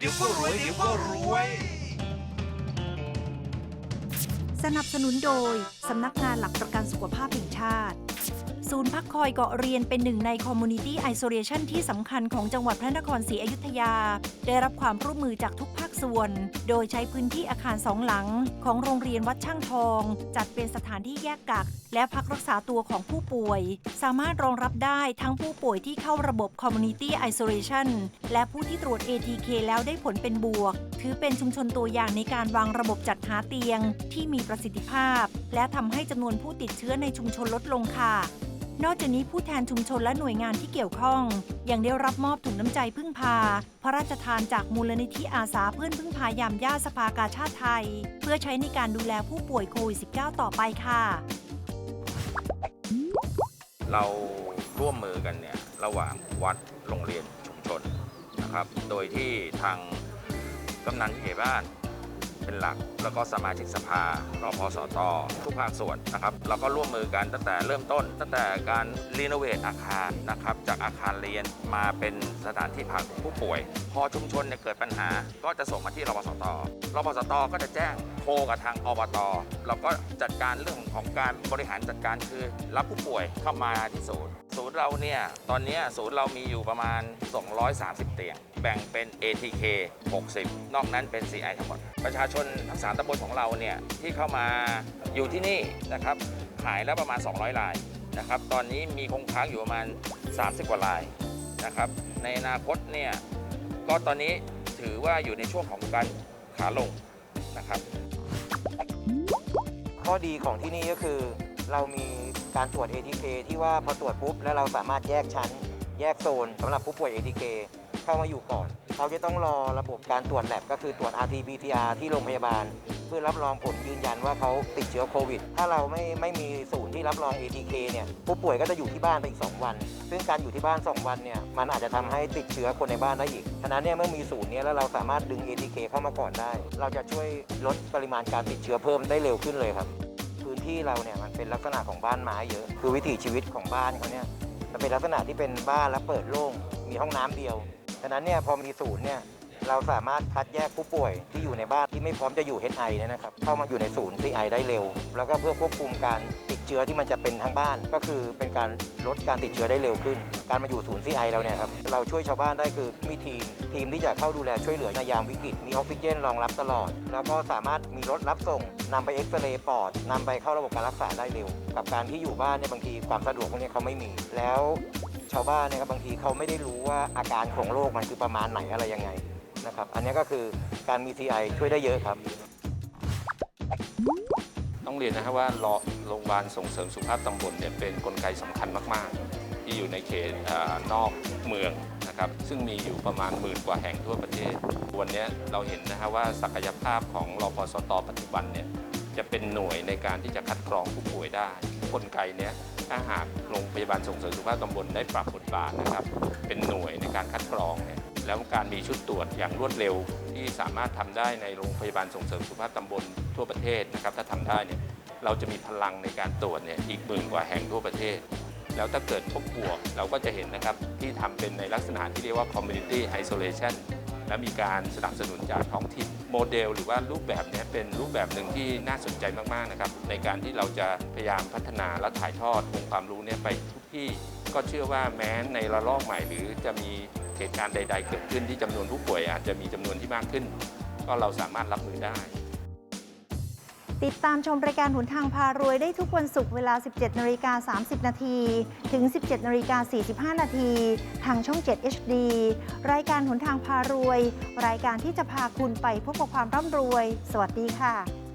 เดี๋ยวก็รวยเดี๋ยวก็รวย สนับสนุนโดย สำนักงานหลักประกันสุขภาพแห่งชาติ ศูนย์พักคอยเกาะเรียนเป็นหนึ่งใน Community Isolation ที่สำคัญของจังหวัดพระนครศรีอยุธยา ได้รับความร่วมมือจากทุกภาคส่วน โดยใช้พื้นที่อาคารสองหลัง ของโรงเรียนวัดช่างทอง จัดเป็นสถานที่แยกกัก และพักรักษาตัวของผู้ป่วย สามารถรองรับได้ทั้งผู้ป่วยที่เข้าระบบ Community Isolation และผู้ที่ตรวจ ATK แล้วได้ผลเป็นบวก ถือเป็นชุมชนตัวอย่างในการวางระบบจัดหาเตียง ที่มีประสิทธิภาพ และทำให้จำนวนผู้ติดเชื้อในชุมชนลดลงค่ะ นอกจากนี้ผู้แทนชุมชนและหน่วยงานที่เกี่ยวข้อง ยังได้รับมอบถุงน้ำใจพึ่งพา พระราชทานจากมูลนิธิอาสาเพื่อนพึ่งพายามย่าสภากาชาติไทย เพื่อใช้ในการดูแลผู้ป่วยโควิด -19 ต่อไปค่ะ เราร่วมมือกันเนี่ยระหว่างวัดโรงเรียนชุมชนนะครับ โดยที่ทาง กำนันผู้ใหญ่บ้านเป็นหลัก แล้วก็สมาชิกสภารพสตทุกภาคส่วนนะครับเราก็ร่วมมือกันตั้งแต่เริ่มต้น ตั้งแต่การรีโนเวทอาคารนะครับจากอาคารเรียนมาเป็นสถานที่พักผู้ป่วย พอชุมชนเนี่ยเกิดปัญหา ก็จะส่งมาที่รพสตรพสตก็จะแจ้งโทรกับทางอบตเราก็จัดการเรื่องของการบริหารจัดการคือ รับผู้ป่วยเข้ามาที่ศูนย์ศูนย์เราเนี่ยตอนนี้ศูนย์เรามีอยู่ประมาณ 230 เตียง แบ่งเป็น ATK 60 นอกนั้นเป็น CI ทั้งหมด ประชาชนทั้งสามตำบลของเราเนี่ยที่เข้ามาอยู่ที่นี่นะครับหายแล้วประมาณ 200 รายนะครับตอนนี้มีคงค้างอยู่ประมาณ 30 กว่ารายนะครับในอนาคตเนี่ยก็ตอนนี้ถือว่าอยู่ในช่วงของการขาลงนะครับข้อดีของที่นี่ก็คือเรามีการตรวจ ATK ที่ว่าพอตรวจปุ๊บแล้วเราสามารถแยกชั้น แยกโซนสำหรับผู้ป่วย ATK เข้ามาอยู่ก่อนเราจะต้องรอระบบการตรวจแลบก็คือตรวจ RT-PCR ที่โรงพยาบาล เพื่อรับรองผลยืนยันว่าเขาติดเชื้อโควิด ถ้าเราไม่ไม่มีศูนย์ที่รับรอง ATK เนี่ยผู้ป่วยก็จะอยู่ที่บ้านไปอีก 2 วัน ซึ่งการอยู่ที่บ้าน 2 วันเนี่ยมันอาจจะทำให้ติดเชื้อคนในบ้านได้อีกฉะนั้นเนี่ยเมื่อมีศูนย์เนี้แล้วเราสามารถดึง ATK เข้ามาก่อนได้ เราจะช่วยลดปริมาณการติดเชื้อเพิ่มได้เร็วขึ้นเลยครับพื้นที่เราเนี่ยมันเป็นลักษณะของบ้านไม้เยอะ คือวิถีชีวิตของบ้านเขาเนี่ยมันเป็นลักษณะที่เป็นบ้านแล้วเปิดโล่ง มีห้องน้ำเดียว ฉะนั้นเนี่ยพอมีศูนย์เนี่ยเราสามารถคัดแยกผู้ป่วยที่อยู่ในบ้านที่ไม่พร้อมจะอยู่ HI เนี่ยนะครับเข้ามาอยู่ในศูนย์ CI ได้เร็ว แล้วก็เพื่อควบคุมการติดเชื้อที่มันจะเป็นทั้งบ้าน ก็คือเป็นการลดการติดเชื้อได้เร็วขึ้น การมาอยู่ศูนย์ CI เราเนี่ยครับเราช่วยชาวบ้านได้คือมีทีม ทีมที่จะเข้าดูแลช่วยเหลือในยามวิกฤต มีออกซิเจนรองรับตลอด แล้วก็สามารถมีรถรับส่งนำไปเอ็กซเรย์ปอดนำไปเข้าระบบการรักษาได้เร็ว กับการที่อยู่บ้านเนี่ยบางทีความสะดวกพวกนี้เขาไม่มีแล้วาวบ้านเนี่ยครับบางทีเขาไม่ได้รู้ว่าอาการของโรคมันคือประมาณไหนอะไรยังไงนะครับ อันนี้ก็คือการมี TI ช่วยได้เยอะครับ ต้องเรียนนะครับว่าโรงพยาบาลส่งเสริมสุขภาพตำบลเนี่ยเป็นกลไกสำคัญมาก ๆ ที่อยู่ในเขตนอกเมืองนะครับซึ่งมีอยู่ประมาณหมื่นกว่าแห่งทั่วประเทศ วันนี้เราเห็นนะครับว่าศักยภาพของรพสตปัจจุบันเนี่ยจะเป็นหน่วยในการที่จะคัดกรองผู้ป่วยได้ กลไกเนี้ยถ้าหากโรงพยาบาลส่งเสริมสุขภาพตำบลได้ปรับบทบาทนะครับ เป็นหน่วยในการคัดกรองเนี่ยแล้วการมีชุดตรวจอย่างรวดเร็วที่สามารถทำได้ในโรงพยาบาลส่งเสริมสุขภาพตำบลทั่วประเทศนะครับ ถ้าทำได้เนี่ยเราจะมีพลังในการตรวจเนี่ยอีกหมื่นกว่าแห่งทั่วประเทศ แล้วถ้าเกิดพบบวกเราก็จะเห็นนะครับที่ทำเป็นในลักษณะที่เรียกว่า community isolation และมีการสนับสนุนจากท้องถิ่นโมเดล หรือว่ารูปแบบนี้เป็นรูปแบบหนึ่งที่น่าสนใจมากๆนะครับในการที่เราจะพยายามพัฒนาและถ่ายทอดองค์ความรู้เนี้ไปทุกที่ก็เชื่อว่าแม้ในระลอกใหม่ หรือจะมีเหตุการณ์ใด ๆ เกิดขึ้นที่จำนวนผู้ป่วยอาจจะมีจำนวนที่มากขึ้น ก็เราสามารถรับมือได้ ติดตามชมรายการหุนทางพารวยได้ทุกวันศุกร์เวลา 17นาฬิกา30 นาทีถึง 17นาฬิกา45 นาที ทางช่อง 7 HD รายการหุนทางพารวย รายการที่จะพาคุณไปพบกับความร่ำรวย สวัสดีค่ะ